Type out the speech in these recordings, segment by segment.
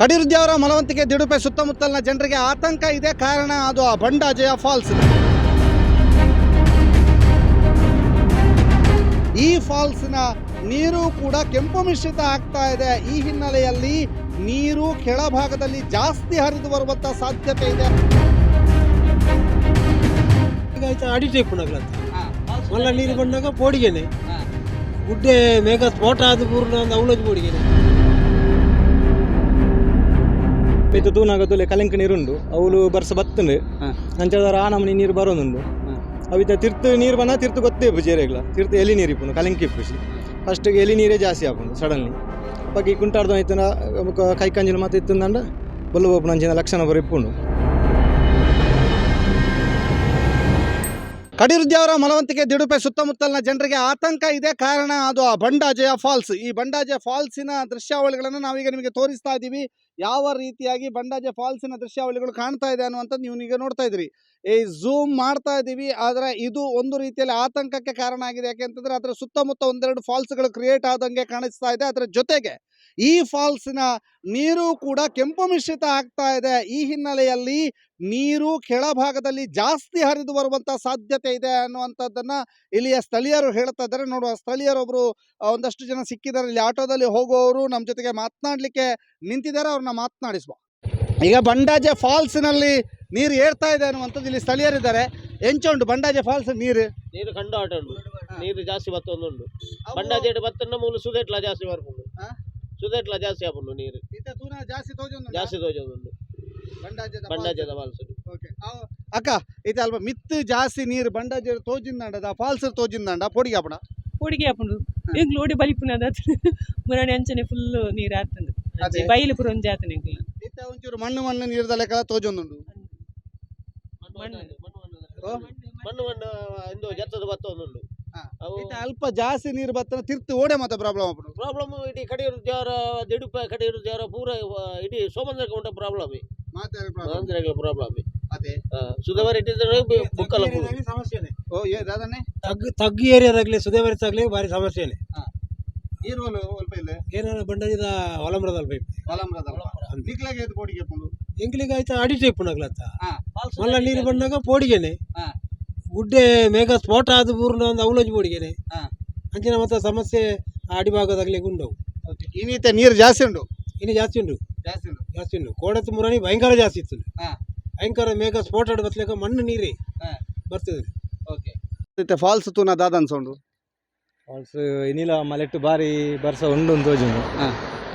ಕಡಿರುದ್ಯವರ ಮಲವಂತಿಕೆ ದಿಡುಪೆ ಸುತ್ತಮುತ್ತಲಿನ ಜನರಿಗೆ ಆತಂಕ ಇದೆ. ಕಾರಣ ಅದು ಆ ಬಂಡಾಜೆಯ ಫಾಲ್ಸ್. ಈ ಫಾಲ್ಸ್ನ ನೀರು ಕೂಡ ಕೆಂಪು ಮಿಶ್ರಿತ ಆಗ್ತಾ ಇದೆ. ಈ ಹಿನ್ನೆಲೆಯಲ್ಲಿ ನೀರು ಕೆಳಭಾಗದಲ್ಲಿ ಜಾಸ್ತಿ ಹರಿದು ಬರುವಂತ ಸಾಧ್ಯತೆ ಇದೆ. ಅಡಿಟೇ ಮಲ್ಲ ನೀರು ಬಂದಾಗ ಪೋಡಿಗೆನೆ ಗುಡ್ಡೆ ಮೇಘ ಸ್ಫೋಟ ಆದ ಪೂರ್ಣ ಒಂದು ಅವಳದು ಪೋಡಿಗೆನೆ ತೊಲೆ ಕಲಂಕ ನೀರು ನೀರುಂಡು. ಅವಳು ಬರ್ಸ ಬತ್ತುಂಡು. ಅಂಚದಾರ ಆ ನಮನಿ ನೀರು ಬರೋದುಂಡು. ಅವಿತ ತಿರ್ತು ನೀರು ಬನ್ನ ತಿರ್ತು ಗೊತ್ತೇ ಜೇರೆಗ್ಲ ತಿರ್ತು ಎಲಿ ನೀರು ಇಪ್ಪು ಕಲಂಕಿ ಇಪ್ಪುಸಿ. ಫಸ್ಟಿಗೆ ಎಲಿ ನೀರೇ ಜಾಸ್ತಿ ಆಪುಂಡು ಸಡನ್ಲಿ ಬಗ್ಗೆ ಕುಂಟಾಡ್ದು ಆಯ್ತನ ಕೈ ಕಂಜಿನ ಮಾತು ಇತ್ತಂದಂಡ ಬಲ್ಲು ಬೋಪು ನಂಚಿನ ಲಕ್ಷಣ ಬರ ಇಪ್ಪುಂಡು. ದೇವರ ಮಲವಂತಿಕೆ ದಿಡುಪೆ ಸುತ್ತಮುತ್ತಲಿನ ಜನರಿಗೆ ಆತಂಕ ಇದೆ ಕಾರಣ ಅದು ಆ ಬಂಡಾಜಯ ಫಾಲ್ಸ್ ಈ ಬಂಡಾಜಯ ಫಾಲ್ಸಿನ ದೃಶ್ಯಾವಳಿಗಳನ್ನು ನಾವೀಗ ನಿಮಗೆ ತೋರಿಸ್ತಾ ಇದ್ದೀವಿ. ಯಾವ ರೀತಿಯಾಗಿ ಬಂಡಾಜೆ ಫಾಲ್ಸಿನ ದೃಶ್ಯಾವಳಿಗಳು ಕಾಣ್ತಾ ಇದೆ ಅನ್ನುವಂಥದ್ದು ನೀವು ಈಗ ನೋಡ್ತಾ ಇದ್ರಿ ಈ ಝೂಮ್ ಮಾಡ್ತಾ ಇದ್ದೀವಿ, ಆದರೆ ಇದು ಒಂದು ರೀತಿಯಲ್ಲಿ ಆತಂಕಕ್ಕೆ ಕಾರಣ ಆಗಿದೆ. ಯಾಕೆಂತಂದ್ರೆ ಅದರ ಸುತ್ತಮುತ್ತ ಒಂದೆರಡು ಫಾಲ್ಸ್ಗಳು ಕ್ರಿಯೇಟ್ ಆದಂಗೆ ಕಾಣಿಸ್ತಾ ಇದೆ. ಅದರ ಜೊತೆಗೆ ಈ ಫಾಲ್ಸಿನ ನೀರು ಕೂಡ ಕೆಂಪು ಮಿಶ್ರಿತ ಆಗ್ತಾ ಇದೆ. ಈ ಹಿನ್ನೆಲೆಯಲ್ಲಿ ನೀರು ಕೆಳಭಾಗದಲ್ಲಿ ಜಾಸ್ತಿ ಹರಿದು ಬರುವಂತ ಸಾಧ್ಯತೆ ಇದೆ ಅನ್ನುವಂಥದ್ದನ್ನ ಇಲ್ಲಿಯ ಸ್ಥಳೀಯರು ಹೇಳ್ತಾ ಇದ್ದಾರೆ. ನೋಡುವ ಸ್ಥಳೀಯರೊಬ್ರು ಒಂದಷ್ಟು ಜನ ಸಿಕ್ಕಿದ್ದಾರೆ. ಇಲ್ಲಿ ಆಟೋದಲ್ಲಿ ಹೋಗುವವರು ನಮ್ಮ ಜೊತೆಗೆ ಮಾತನಾಡ್ಲಿಕ್ಕೆ ನಿಂತಿದ್ದಾರೆ. ಅವ್ರನ್ನ ಅವರನ್ನು ಮಾತನಾಡಿಸುವ. ಈಗ ಬಂಡಾಜೆ ಫಾಲ್ಸ್ನಲ್ಲಿ ನೀರು ಏರ್ತಾ ಇದೆ ಅನ್ನುವಂಥದ್ದು ಇಲ್ಲಿ ಸ್ಥಳೀಯರಿದ್ದಾರೆ. ಎಂಚ ಉಂಟು ಬಂಡಾಜೆ ಫಾಲ್ಸ್ ನೀರು? ನೀರು ಕಂಡು ಆಟ ಉಂಟು. ನೀರು ಜಾಸ್ತಿ ಬತ್ತೊಂದುಂಡು ಬಂಡಾಜೆ ಬತ್ತನ್ನ ಮೂಲು ಸುದೆಟ್ಲ ಜಾಸ್ತಿ ಬರ್ಕೊಂಡು ಸುದೆಟ್ಲ ಜಾಸ್ತಿ ಆಪುಂಡು ನೀರು. ಜಾಸ್ತಿ ತೋಜೊಂದು ಜಾಸ್ತಿ ತೋಜೊಂದುಂಡು ಬಂಡಾಜದ ಫಾಲ್ಸ್. ಅಕ್ಕ ಇದೆ ಅಲ್ಪ ಮಿತ್ತು ಜಾಸ್ತಿ ನೀರು ಬಂಡಾಜೆ ತೋಜಿಂದಂಡದ? ಫಾಲ್ಸ್ ತೋಜಿಂದಂಡ? ಪೊಡಿಗೆ ಆಪಣ ಪೊಡಿಗೆ ಆಪುಂಡು ಈಗಲೂ ಓಡಿ ಬಲಿಪುನದ ಮುರಣಿ ಅಂಚನೆ ಫುಲ್ ನೀರು ಆಗ್ತದೆ ಅದೇ. ಬೈಲು ಪುರಂಜಾತನಿಗೆ ಇತ್ತ ಒಂಚೂರು ಮಣ್ಣು ಮಣ್ಣು ನೀರ್ದ ಲೆಕ್ಕ ತೋಜೊಂದುಂಡು ಮಣ್ಣು. ಓ? ಮಣ್ಣು ಮಣ್ಣು ಇಂದು ಜತ್ತದ ಭತ್ತ ಒಂದುಂಡು ಹಾ. ಅವು ಅಲ್ಪ ಜಾಸ್ತಿ ನೀರು ಬತ್ತನ ತಿರ್ತು ಓಡೆ ಮಾತ್ರ ಪ್ರಾಬ್ಲಮ್ ಆಗ್ಬಿಡು ಪ್ರಾಬ್ಲಮ್ ಇಡೀ ಕಡೆಯವರು ದೇವರ ದಿಡುಪ ಕಡೆಯವರು ದೇವರ ಪೂರ ಆ, ಇಡೀ ಸೋಮಂದ್ರಕ್ಕೆ ಉಂಟ ಪ್ರಾಬ್ಲಮ್ ಮಾತಾಡ ಪ್ರಾಬ್ಲಮ್ ಆಂಧ್ರಗಳ ಪ್ರಾಬ್ಲಮ್ ಅದೇ ಸುಧಾವರ್ ಇಟ್ಟಿದ್ರೆ ಬುಕ್ಕಲ್ಲ ಸಮಸ್ಯೆನೆ ಓ ಏ ದಾದನೆ ತಗ್ಗು ತಗ್ಗು ಏರಿಯಾದಾಗಲಿ ಸುದೇವರಿಸಾಗಲಿ ಭಾರಿ ಸಮಸ್ಯೆನೆ ಹಾ. ಈರುವಲು ಅಲ್ಪ ಇಲ್ಲ? ಏನಾರ ಬಂಡದಿದ ಹೊಲಮ್ರದಲ್ ಪೈಪ್ ಹೊಲಮ್ರದಲ್ಲ ನಿಕ್ಲಾಗೆ ಐತೆ ಪೋಡಿಗೆ ಅಪ್ಪಡು ಎಂಕ್ಲಿಗೆ ಆಯ್ತು ಅಡಿಟೇ ಪುಣಗ್ಲತ್ತ ಹಾ. ಮಲ್ಲ ನೀರು ಬಂದಾಗ ಪೋಡಿಗೆನೆ. ಗುಡ್ಡೆ ಮೇಘ ಸ್ಫೋಟ ಆದ ಪೂರ್ಣ ಒಂದು ಅವಳಜಿ ಪೋಡಿಗೆನೆ. ಅಂಚಿನ ಮತ್ತೆ ಸಮಸ್ಯೆ ಆ ಅಡಿಭಾಗದಾಗ್ಲಿ ಉಂಡವು ಈ ನೀತೆ ನೀರು ಜಾಸ್ತಿ ಉಂಟು ಇನ್ನು ಜಾಸ್ತಿ ಉಂಟು ಜಾಸ್ತಿ ಉಂಟು ಜಾಸ್ತಿ ಉಂಡು. ಕೋಡತ್ತು ಮುರಾಣಿ ಭಯಂಕರ ಜಾಸ್ತಿ ಇತ್ತು. ಭಯಂಕರ ಮೇಘ ಸ್ಫೋಟ ಆಡಿ ಬತ್ಲಿಕ್ಕೆ ಮಣ್ಣು ನೀರೇ. ಬರ್ತದೆ. ಓಕೆ. ಫಾಲ್ಸ್ ತೂನ ದಾದನ್ ಸೌಂಡು. ಫಾಲ್ಸ್ ಇನಿಲ ಮಲೆಟ್ಟು ಬಾರಿ ಬರ್ಸ ಉಂಡು ತೋಜುಂಡು.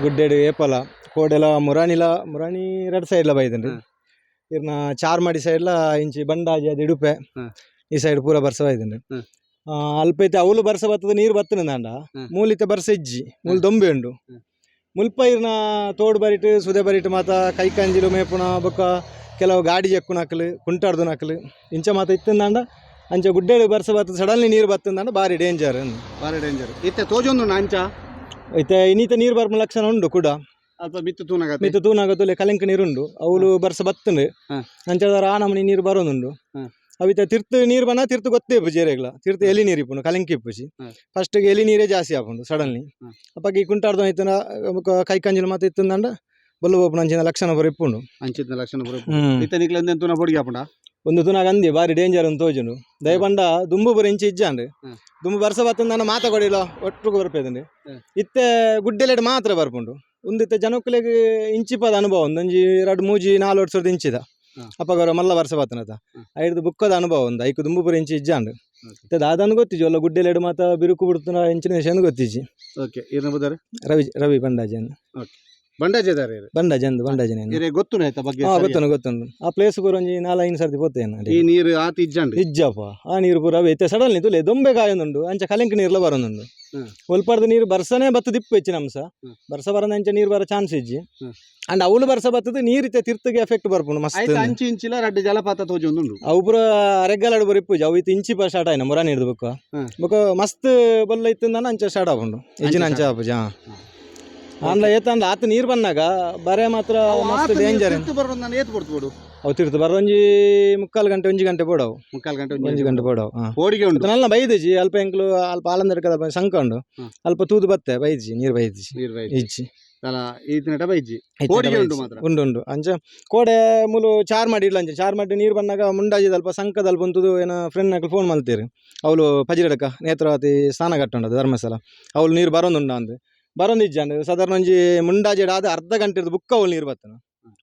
ಗುಡ್ಡೆಡು ಏಪಲ ಕೋಡೆಲ ಮುರಾಣಿಲ ಮುರಾಣಿ ಎರಡು ಸೈಡ್ಲ ಬೈದಂಡು. ಇರ್ನ ಚಾರ್ಮಾಡಿ ಸೈಡ್ಲ ಇಂಚಿ ಬಂಡಾಜಿ ಅದು ಇಡುಪೆ. ಈ ಸೈಡ್ ಪೂರ ಬರ್ಸ ಬೈದಂಡು ಅಲ್ಪೈತೆ ಅವಳು ಬರ್ಸ ಬತ್ತದ ನೀರು ಬತ್ತನ ದಾಂಡ. ಮೂಲಿತೆ ಬರ್ಸ ಇಜ್ಜಿ. ಮೂಲ ದೊಂಬೆ ಉಂಡು. ಮುಲ್ಪ ಇರ್ನ ತೋಡು ಬರಿಟ್ ಸುದೆ ಬರಿಟ್ ಮಾತ ಕೈ ಕಂಜಿಲು ಮೇಪುನ ಬೊಕ್ಕ ಕೆಲವು ಗಾಡಿ ಜಕ್ಕು ನಕಲು ಕುಂಟಾಡ್ದು ನಕಲು ಇಂಚ ಮಾತ ಇತ್ತಂದಾಂಡ ಅಂಚ ಗುಡ್ಡೆಡು ಬರ್ಸ ಬರ್ತದೆ ಸಡನ್ಲಿ ನೀರು ಬತ್ತಂದಾಂಡ ಭಾರಿ ಡೇಂಜರ್ ಬಾರಿ ಡೇಂಜರ್ ಇತ್ತೆ ತೋಜೊಂದು ಅಂಚ ಐತೆ ಇನ್ನೀತ ನೀರು ಬರ್ಮ ಲಕ್ಷಣ ಉಂಡು ಕೂಡ. ಮಿತ್ತು ತೂನಾಗತ್ತೆ? ಮಿತ್ತು ತೂನಾಗತ್ತುಲೆ ನೀರು ಉಂಡು ಅವಳು ಬರ್ಸ ಬತ್ತಂಡು. ಅಂಚದಾರ ಆ ನಮನಿ ನೀರು ಬರೋದುಂಡು. ಅವಿತ ತಿರ್ತು ನೀರು ಬನ್ನ ತಿರ್ತು ಗೊತ್ತೇ ಜೇರೆಗ್ಲ ತಿರ್ತು ಎಲಿ ನೀರು ಇಪ್ಪುಂಡು ಕಲಂಕಿ ಇಪ್ಪುಸಿ ಫಸ್ಟ್ಗೆ ಫಸ್ಟಿಗೆ ಎಲಿ ನೀರೇ ಜಾಸ್ತಿ ಆಪುಂಡು ಸಡನ್ಲಿ ಅಪ್ಪಗೆ ಕುಂಟಾಡ್ದು ಆಯ್ತನ ಕೈ ಕಂಜಲು ಮಾತು ಇತ್ತಂದಂಡ ಬಲ್ಲು ಬೋಪು ಅಂಚಿನ ಲಕ್ಷಣ ಬರ ಇಪ್ಪುಂಡು. ಅಂಚಿನ ಲಕ್ಷಣ ಬರೋ ಇತ್ತ ಇತ್ತೆ ನಿಕ್ಲ ತೂನ ಪೊಡಿಗೆ ಅಪ್ಪಡ ಒಂದು ತುನಾಗ ಅಂದಿ ಬಾರಿ ಡೇಂಜರ್ ಅಂತ ತೋಜುಂಡು. ದಯಪಂಡ ದುಂಬು ಬರ ಇಂಚಿ ಇಜ್ಜಾಂಡು. ದುಂಬು ಬರ್ಸ ಬತ್ತಂದ ಮಾತ ಕೊಡಿಲ್ಲ ಒಟ್ಟು ಬರ್ಪೇದಂడి ಇತ್ತೆ ಗುಡ್ಡೆಲೆಡ್ ಮಾತ್ರ ಬರ್ಪುಂಡು. ಒಂದಿತ್ತೆ ಜನಕ್ಕಲೆಗ್ ಇಂಚಿಪದ ಅನುಭವ ಒಂದೊಂಜಿ ಎರಡು ಮೂಜಿ ನಾಲ್ ವರ್ಷದ ಇಂಚಿದ. ಅಪ್ಪಗರ ಮಲ್ಲ ವರ್ಷ ಬತ್ತನತ. ಐದು ಬುಕ್ಕದ ಅನುಭವ ಒಂದು ಐಕು ದುಂಬು ಬರ ಇಂಚಿ ಇಜ್ಜಾಂಡು. ಮತ್ತೆ ದಾದನ್ ಗೊತ್ತಿಜಿ ಅಲ್ಲ ಗುಡ್ಡೆಲೆಡ್ ಮಾತ ಬಿರುಕು ಬಿಡ್ತನ ಇಂಚಿನ ವಿಷಯ ಗೊತ್ತಿಜಿ ಓಕೆ ರವಿ ರವಿ ಬಂಡಾಜಿ ಅಂದ್. ಬಂಡಾಜೆದಾರೆ ಬಂಡಾಜಿ ಅಂದ್ ಬಂಡಾಜಿನ ಇರೆ ಗೊತ್ತು ಆಯ್ತಾ ಬಗ್ಗೆ ಹಾ ಸರಿಯಾಗಿ? ಗೊತ್ತುಂಡು ಗೊತ್ತುಂಡು ಆ ಪ್ಲೇಸ್ ಪೂರ ಒಂಜಿ ನಾಲ್ಕೈದು ಸರ್ತಿ ಪೋತೇನ ಈ ನೀರು ಆತ ಇಜ್ಜಂಡು ನಿಜ್ಜಪ್ಪ ಆ ನೀರು ಪೂರ ಸಡಲ್ ದೊಂಬೆ ಕಾಯೊಂದುಂಡು ಅಂಚ ಕಲೆಂಕ ನೀರ್ಲ ಬರೋನುಂಡು ಹ್ಮ್. ಒಲ್ಪಾಡ್ದ ನೀರು ಬರ್ಸನೇ ಬತ್ತು ದಿಪ್ಪು. ಬರ್ಸ ಅಂಚ ನೀರು ಬರೋ ಚಾನ್ಸ್ ಇಜ್ಜಿ. ಅಂಡ್ ಅವಳು ಬರ್ಸ ಬತ್ತದ ತಿರ್ತಗೆ ಎಫೆಕ್ಟ್ ಬರ್ಪುಂಡು ಮಸ್ತ್ ಅಂಚಿ ಇಂಚಿಲ ರಡ್ಡು ಜಲಪಾತ ತೋಜೊಂದುಂಡು ಅವು ಪೂರ ಅರೆಗ್ಗಲಾಡು ಬರ ಇಪ್ಪುಜಿ ಅವು ಇತ್ತು ಇಂಚಿ ಪರ್ ಸ್ಟಾರ್ಟ್ ಆಯ್ನ ಮುರ ಬುಕ್ಕ. ಮಸ್ತ್ ಬಲ್ಲ ಇತ್ತಂದ ಅಂಚ ಸ್ಟಾರ್ಟ್ ಆಪುಂಡು ಇಜ್ಜಿನ ಅಂಚ ಜಾ ಹಾ. ಅಂದ್ಲ ಏತಂದ ಆತ ನೀರು ಬಂದಾಗ ಬರೆ ಮಾತ್ರ ಮಸ್ತ್ ಡೇಂಜರ್ ಬರೋದು ನಾನು ಏತ್ ಕೊಡ್ತು ಅವು ತಿರ್ತು ಬರ ಒಂಜಿ ಮುಕ್ಕಾಲು ಗಂಟೆ ಒಂಜಿ ಗಂಟೆ ಬೋಡವು. ಮುಕ್ಕಾಲು ಗಂಟೆ ಒಂಜಿ ಗಂಟೆ ಬೋಡವು. ಹಾ. ಹೋಡಿಗೆ ಉಂಟು. ನಲ್ಲ ಬೈದಿಜಿ ಅಲ್ಪ ಎಂಕ್ಲು ಅಲ್ಪ ಆಲಂದರ ಸಂಕ ಉಂಡು. ಅಲ್ಪ ತೂದು ಬತ್ತೆ ಬೈದಿಜಿ ನೀರು ಬೈದಿಜಿ ನೀರು ಬೈಜಿ ಉಂಡು ಉಂಡು. ಅಂಚ ಕೋಡೆ ಮುಲು ಚಾರ್ ಮಾಡಿ ಇಡ್ಲ ಅಂಚೆ. ಚಾರ್ ಮಾಡಿ ನೀರು ಬಂದಾಗ ಮುಂಡಾಜಿ ಅಲ್ಪ ಸಂಕದಲ್ಪ ಬಂತದು ಏನ ಫ್ರೆಂಡ್ ನಾಗ ಫೋನ್ ಮಾಡ್ತೀರಿ. ಅವಳು ಪಜಿರಡಕ ನೇತ್ರಾವತಿ ಸ್ನಾನ ಕಟ್ಟುಂಡದು ಧರ್ಮಸ್ಥಳ. ಅವಳು ನೀರು ಬರೋದುಂಡ ಅಂದ್. ಬರೋಂದಿಜ್ಜಂಡು ಸಾಧಾರಣ ಒಂಜಿ ಮುಂಡಾಜಿ ಆದ ಅರ್ಧ ಗಂಟೆ ಬುಕ್ಕ ಅವಳು ನೀರು ಬರ್ತಾನೆ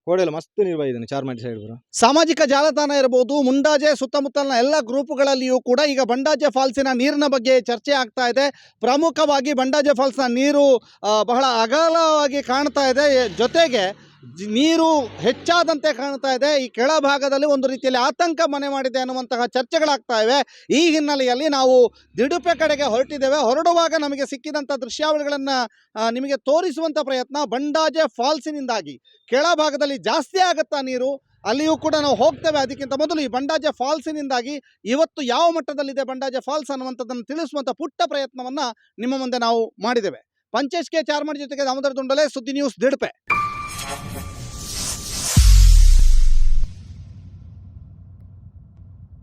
ಕೋಡೆಲ್ಲ ಮಸ್ತ್ ನೀರು ಬೈದಾನೆ ಚಾರ್ಮಾಡಿ ಸೈಡ್ ಬರೋ ಸಾಮಾಜಿಕ ಜಾಲತಾಣ ಇರಬಹುದು ಮುಂಡಾಜೆ ಸುತ್ತಮುತ್ತಲಿನ ಎಲ್ಲ ಗ್ರೂಪ್ಗಳಲ್ಲಿಯೂ ಕೂಡ ಈಗ ಬಂಡಾಜೆ ಫಾಲ್ಸಿನ ನೀರಿನ ಬಗ್ಗೆ ಚರ್ಚೆ ಆಗ್ತಾ ಇದೆ. ಪ್ರಮುಖವಾಗಿ ಬಂಡಾಜೆ ಫಾಲ್ಸ್ನ ನೀರು ಬಹಳ ಅಗಲವಾಗಿ ಕಾಣ್ತಾ ಇದೆ. ಜೊತೆಗೆ ನೀರು ಹೆಚ್ಚಾದಂತೆ ಕಾಣ್ತಾ ಇದೆ. ಈ ಕೆಳಭಾಗದಲ್ಲಿ ಒಂದು ರೀತಿಯಲ್ಲಿ ಆತಂಕ ಮನೆ ಮಾಡಿದೆ ಅನ್ನುವಂತಹ ಚರ್ಚೆಗಳಾಗ್ತಾ ಇವೆ. ಈ ಹಿನ್ನೆಲೆಯಲ್ಲಿ ನಾವು ದಿಡುಪೆ ಕಡೆಗೆ ಹೊರಟಿದ್ದೇವೆ. ಹೊರಡುವಾಗ ನಮಗೆ ಸಿಕ್ಕಿದಂಥ ದೃಶ್ಯಾವಳಿಗಳನ್ನು ನಿಮಗೆ ತೋರಿಸುವಂಥ ಪ್ರಯತ್ನ ಬಂಡಾಜೆ ಫಾಲ್ಸಿನಿಂದಾಗಿ. ಕೆಳಭಾಗದಲ್ಲಿ ಜಾಸ್ತಿ ಆಗುತ್ತಾ ನೀರು, ಅಲ್ಲಿಯೂ ಕೂಡ ನಾವು ಹೋಗ್ತೇವೆ. ಅದಕ್ಕಿಂತ ಮೊದಲು ಈ ಬಂಡಾಜೆ ಫಾಲ್ಸಿನಿಂದಾಗಿ ಇವತ್ತು ಯಾವ ಮಟ್ಟದಲ್ಲಿದೆ ಬಂಡಾಜೆ ಫಾಲ್ಸ್ ಅನ್ನುವಂಥದ್ದನ್ನು ತಿಳಿಸುವಂಥ ಪುಟ್ಟ ಪ್ರಯತ್ನವನ್ನ ನಿಮ್ಮ ಮುಂದೆ ನಾವು ಮಾಡಿದ್ದೇವೆ. ಪಂಚೇಶ್ ಕೆ. ಚಾರ್ಮಡಿ ಜೊತೆಗೆ ದಾಮೋದರ ದುಂಡಲೆ ಸುದ್ದಿ ನ್ಯೂಸ್ ದಿಡ್ಪೆ.